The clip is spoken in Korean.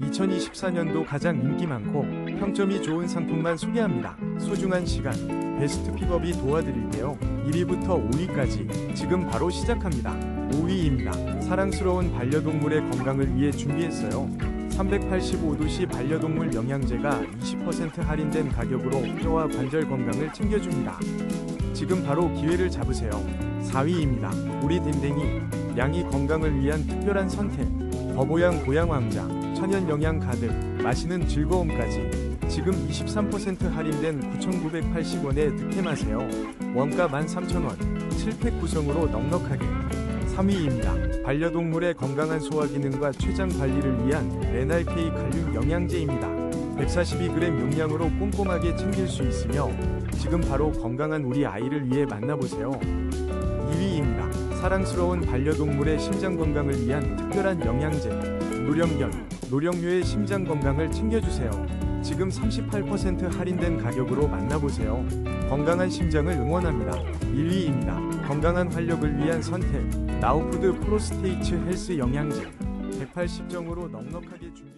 2024년도 가장 인기 많고 평점이 좋은 상품만 소개합니다. 소중한 시간, 베스트 픽업이 도와드릴게요. 1위부터 5위까지 지금 바로 시작합니다. 5위입니다. 사랑스러운 반려동물의 건강을 위해 준비했어요. 385도시 반려동물 영양제가 20% 할인된 가격으로 뼈와 관절 건강을 챙겨줍니다. 지금 바로 기회를 잡으세요. 4위입니다. 우리 딘댕이 양이 건강을 위한 특별한 선택. 거보양 고양 왕자 천연 영양 가득 마시는 즐거움까지 지금 23% 할인된 9,980원에 득템하세요. 원가 13,000원 7팩 구성으로 넉넉하게 3위입니다. 반려동물의 건강한 소화 기능과 췌장 관리를 위한 NRK 칼륨 영양제입니다. 142g 용량으로 꼼꼼하게 챙길 수 있으며 지금 바로 건강한 우리 아이를 위해 만나보세요. 2위입니다. 사랑스러운 반려동물의 심장 건강을 위한 특별한 영양제 노령견 노령묘의 심장 건강을 챙겨주세요. 지금 38% 할인된 가격으로 만나보세요. 건강한 심장을 응원합니다. 1위입니다. 건강한 활력을 위한 선택 나우푸드 프로스테이츠 헬스 영양제 180정으로 넉넉하게 주...